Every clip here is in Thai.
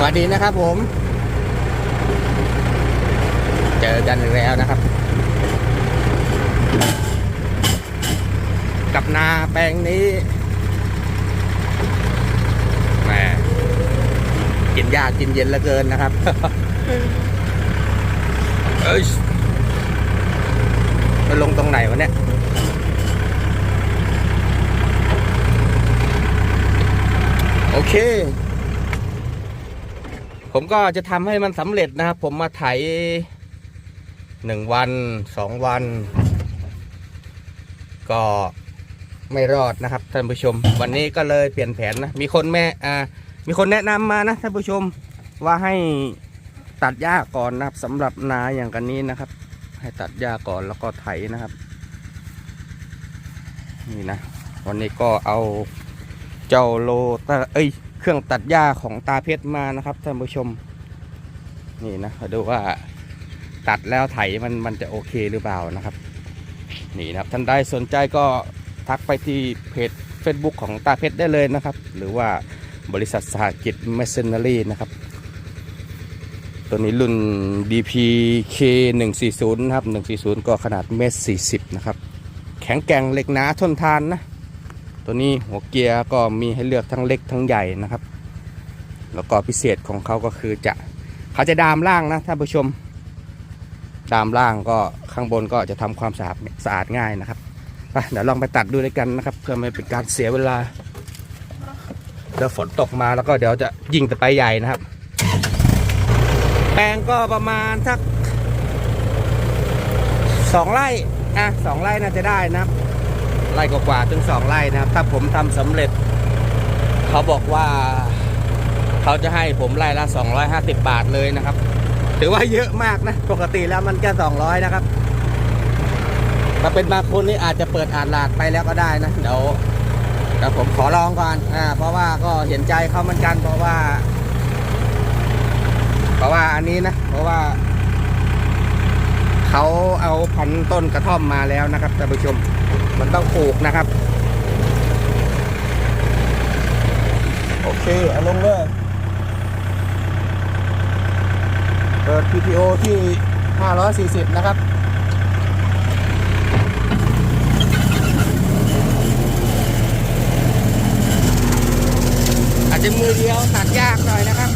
สวัสดีนะครับผม เจอกันอีกแล้วนะครับ กับนาแปลงนี้แหมกินยากกินเย็นเหลือเกินนะครับเอ้ยมันลงตรงไหนวะเนี่ยโอเค ผมก็จะทำให้มันสำเร็จนะครับ ผมมาไถหนึ่งวันสองวัน ก็ไม่รอดนะครับท่านผู้ชม วันนี้ก็เลยเปลี่ยนแผนนะ มีคนแม่อ่ามีคนแนะนำมานะท่านผู้ชมว่าให้ตัดหญ้าก่อนนะครับสำหรับนาอย่างกันนี้นะครับ ให้ตัดหญ้าก่อนแล้วก็ไถนะครับ นี่นะ วันนี้ก็เอาเจ้าโลตาเอ้ย เครื่องตัดหญ้าของตาเพชรมานะครับท่านผู้ชม นี่นะมาดูว่าตัดแล้วไถมันมันจะโอเคหรือเปล่านะครับ นี่นะครับท่านใดสนใจก็ทักไปที่เพจ Facebook ของตาเพชรได้เลยนะครับ หรือว่าบริษัทสหกิจเมสเซนเนอรี่นะครับ ตัวนี้รุ่น DPK 140นะครับ140 ก็ขนาดเมตร40 นะครับ แข็งแกร่งเหล็กหนาทนทานนะ ตัวนี้หัวเกียร์ก็มีให้เลือกทั้งเล็กทั้งใหญ่นะครับ แล้วก็พิเศษของเขาก็คือจะเขาจะดามล่างนะท่านผู้ชม ดามล่างก็ข้างบนก็จะทำความสะอาดสะอาดง่ายนะครับไปเดี๋ยวลองไปตัดดูด้วยกันนะครับ เพื่อไม่เป็นการเสียเวลาเดี๋ยวฝนตกมาแล้วก็เดี๋ยวจะยิงแต่ไปใหญ่นะครับ แปลงก็ประมาณสักสองไร่อะสองไร่น่าจะได้นะครับ ไร่กว่าๆถึงสองไร่นะครับ ถ้าผมทำสำเร็จ เขาบอกว่าเขาจะให้ผมไร่ละ 250 บาทเลยนะครับ ถือว่าเยอะมากนะ ปกติแล้วมันแค่200 นะครับ ถ้าเป็นบางคนนี่อาจจะเปิดอ่านหลาดไปแล้วก็ได้นะเดี๋ยวเดี๋ยวผมขอลองก่อนอ่าเพราะว่าก็เห็นใจเขาเหมือนกัน เพราะว่า เพราะว่าอันนี้นะ เพราะว่าเขาเอาพันธุ์ต้นกระท่อมมาแล้วนะครับท่านผู้ชม มันต้องปลูกนะครับ โอเคเอาลงเลยเปิด PTO ที่ 540 นะครับอาจจะมือเดียวตัดยากหน่อยนะครับ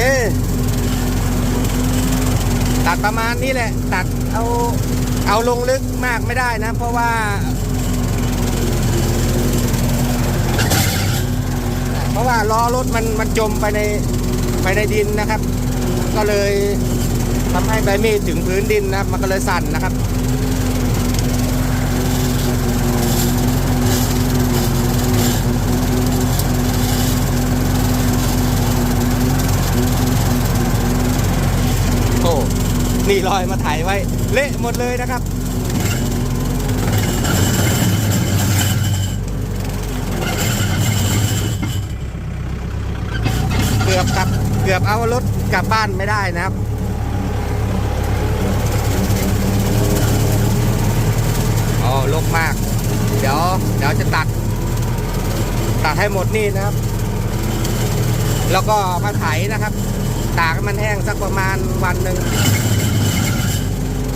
เคตัดประมาณนี้แหละ ตัดเอาเอาลงลึกมากไม่ได้นะ เพราะว่า เพราะว่าล้อรถมันมันจมไปในไปในดินนะครับ ก็เลยทำให้ใบมีดถึงพื้นดินนะครับ มันก็เลยสั่นนะครับ นี่ลอยมาถ่ายไว้ เละหมดเลยนะครับเกือบกลับเกือบเอารถกลับบ้านไม่ได้นะครับอ๋อลกมาก เดี๋ยวเดี๋ยวจะตัด ตัดให้หมดนี่นะครับ แล้วก็มาไถนะครับ ตากให้มันแห้งสักประมาณวันหนึ่ง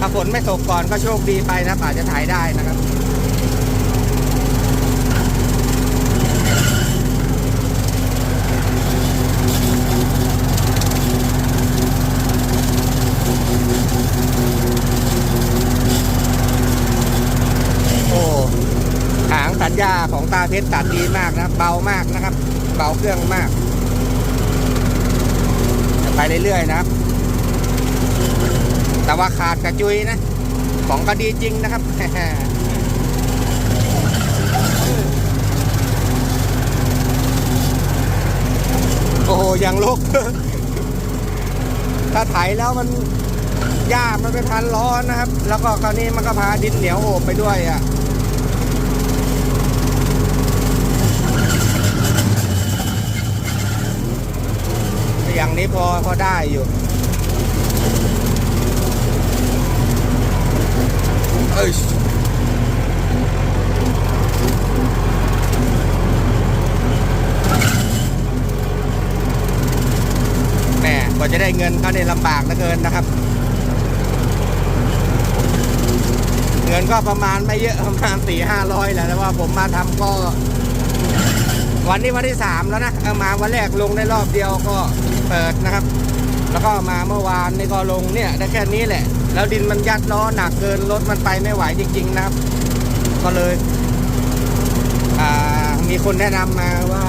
ถ้าฝนไม่ตกก่อนก็โชคดีไปนะครับอาจจะถ่ายได้นะครับโอ้หางสัญญาของตาเพชรตัดดีมากนะ เบามากนะครับ เบาเครื่องมาก ไปเรื่อยๆนะครับ แต่ว่าขาดกระจุยนะ ของก็ดีจริงนะครับโอ้โหยังลก ถ้าไถแล้วมันหญ้ามันไปพันร้อนนะครับ แล้วก็คราวนี้มันก็พาดินเหนียวโอบไปด้วยอะอย่างนี้พอพอได้อยู่ เอ้ยแหม่กว่าจะได้เงินเขาเนี่ยลำบากเหลือเกินนะครับ เงินก็ประมาณไม่เยอะประมาณสี่ห้าร้อยแหละแต่ว่าผมมาทำก็ วันนี้วันที่สามแล้วนะมาวันแรกลงได้รอบเดียวก็เปิดนะครับ แล้วก็มาเมื่อวานนี่ก็ลงเนี่ยได้แค่นี้แหละ แล้วดินมันยัดล้อหนักเกินรถมันไปไม่ไหวจริง ๆ นะครับ ก็เลยอ่ามีคนแนะนำมาว่า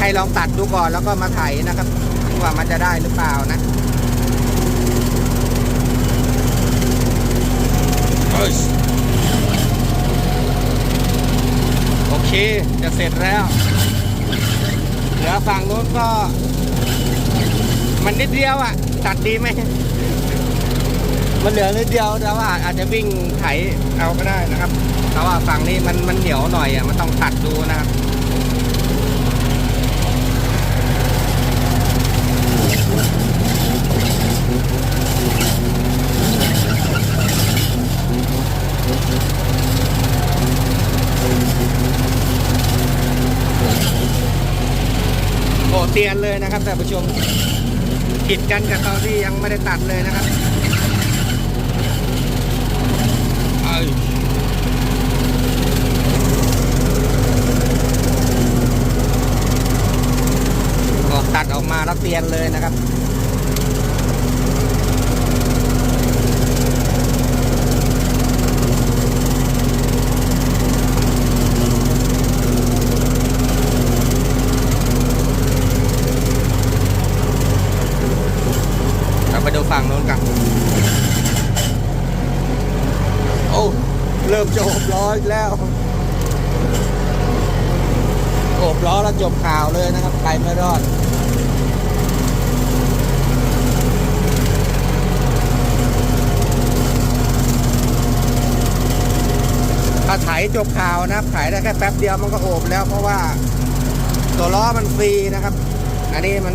ให้ลองตัดดูก่อนแล้วก็มาไถนะครับว่ามันจะได้หรือเปล่านะโอเคจะเสร็จแล้วเหลือฝั่งนู้นก็ มันนิดเดียวอะตัดดีไหมมันเหลือนิดเดียวแต่ว่าอาจจะวิ่งไถเอาก็ได้นะครับ แต่ว่าฝั่งนี้มันมันเหนียวหน่อยอะมันต้องตัดดูนะครับโอ้เตียนเลยนะครับท่านผู้ชม ผิดกันกับตอนที่ยังไม่ได้ตัดเลยนะครับเอ้ยก็ตัดออกมาแล้วเตียนเลยนะครับ เราไปดูฝั่งโน้นกัน โอ้ เริ่มจะโอบ ล้ออีกแล้วโอบล้อแล้วจบข่าวเลยนะครับ ไปไม่รอดถ้าไถจบข่าวนะครับไถได้แค่แป๊บเดียวมันก็โอบแล้ว เพราะว่าตัวล้อมันฟรีนะครับ อันนี้มัน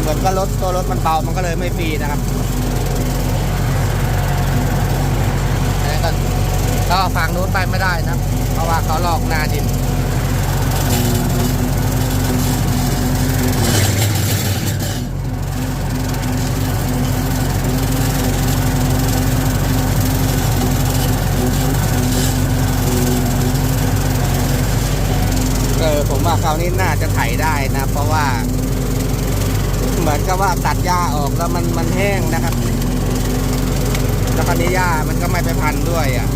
เหมือนกับรถตัวรถมันเบามันก็เลยไม่ฟรีนะครับแล้วก็ ก็ฝั่งนู้นไปไม่ได้นะ เพราะว่าเขาลอกหน้าดิน เออผมว่าคราวนี้น่าจะไถได้นะ เพราะว่า เหมือนกับว่าตัดหญ้าออกแล้วมันมันแห้งนะครับ แล้วคราวนี้หญ้ามันก็ไม่ไปพันด้วยอะ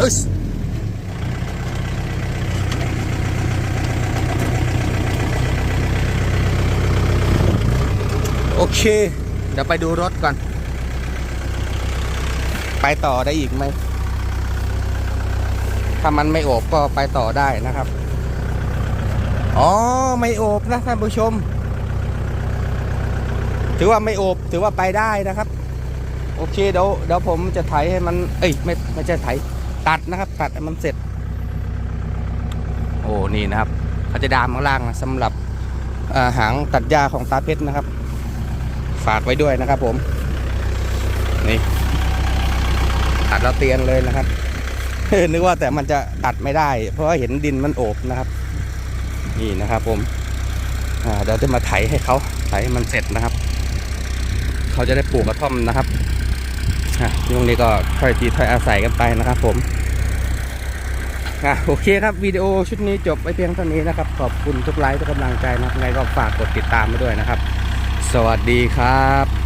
อึสโอเค เดี๋ยวไปดูรถก่อน ไปต่อได้อีกไหม ถ้ามันไม่โอบก็ไปต่อได้นะครับ อ๋อ ไม่โอบนะท่านผู้ชม ถือว่าไม่โอบ ถือว่าไปได้นะครับ โอเค เดี๋ยวเดี๋ยวผมจะไถให้มัน เอ้ย ไม่ ไม่ใช่ไถ ตัดนะครับ ตัดมันเสร็จ โอ้นี่นะครับเขาจะดามข้างล่างนะสำหรับาหางตัดหญ้าของตาเพชรนะครับ ฝากไว้ด้วยนะครับ ผมนี่ตัดแล้วเตียนเลยนะครับนึกว่าแต่มันจะตัดไม่ได้ เพราะว่าเห็นดินมันโอบนะครับ นี่นะครับผมอ่าเดี๋ยวจะมาไถให้เขาไถให้มันเสร็จนะครับ เขาจะได้ปลูกกระท่อมนะครับอะช่วงนี้ก็ค่อยทีค่อยอาศัยกันไปนะครับผม ครับโอเคครับวิดีโอชุดนี้จบไปเพียงเท่านี้นะครับ ขอบคุณทุกไลค์ทุกกำลังใจนะครับไงก็ฝากกดติดตามไปด้วยนะครับ สวัสดีครับ